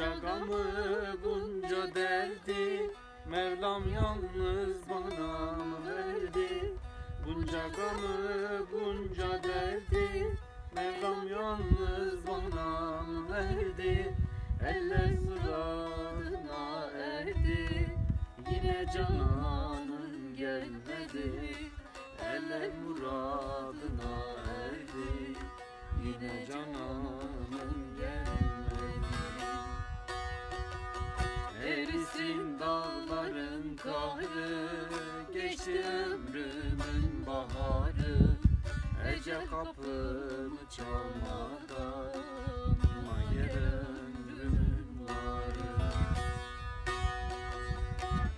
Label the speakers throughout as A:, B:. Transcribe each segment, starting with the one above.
A: Bunca gamı bunca derdi Mevlam yalnız bana mı verdi? Bunca gamı bunca derdi Mevlam yalnız bana mı verdi? Eller muradına erdi Yine cananın gelmedi. Eller muradına erdi Yine cananın gelmedi Geçti ömrümün baharı Ece kapımı çalmadan yer ömrümün varı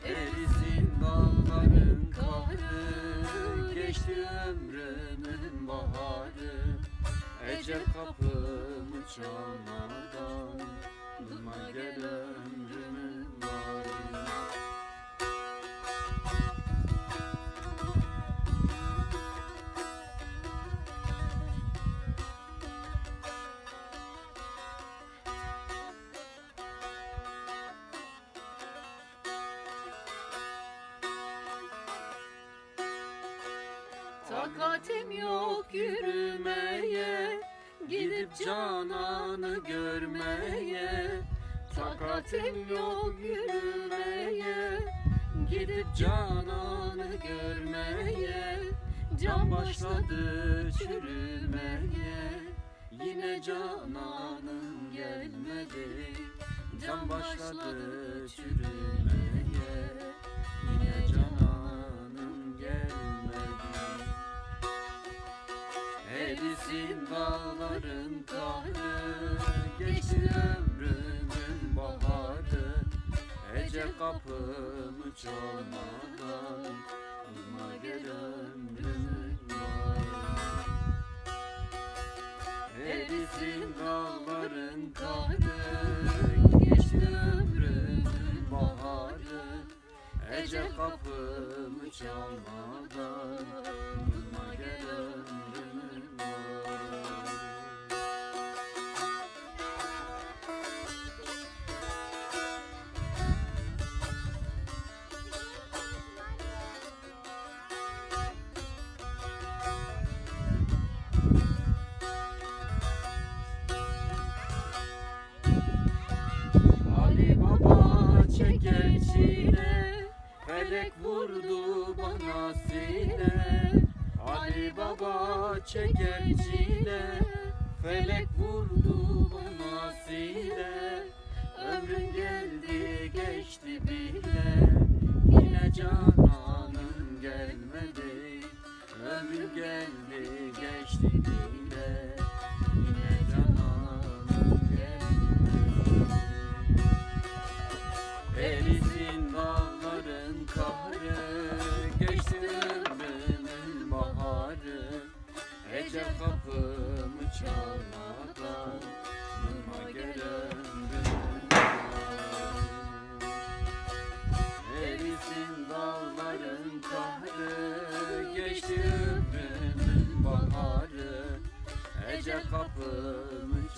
A: Erisin dağların kahrı Geçti ömrümün baharı Ece kapımı çalmadan Takatim yok yürümeye Gidip cananı görmeye. Takatim yok yürümeye Gidip cananı görmeye. Can başladı çürümeye Yine cananın gelmedi. Can başladı çürümeye Erisin dağların kahrı Geçti ömrümün baharı. Ece kapımı çalmadan Durma gel ömrümün varı Erisin dağların kahrı Geçti ömrümün baharı. Ece kapımı çalmadan Durma gel ömrümün Felek vurdu bana sine Ali Baba çeker çile Felek vurdu bana sine Ömrüm geldi geçti bile. Yine cananım gelmedi. Ömrüm geldi geçti bile Geçti ömrümün baharı. Ece kapımı çalmadan Durma gel ömrümün baharı. Erisin dağların kahrı. Geçti ömrümün baharı. Ece kapımı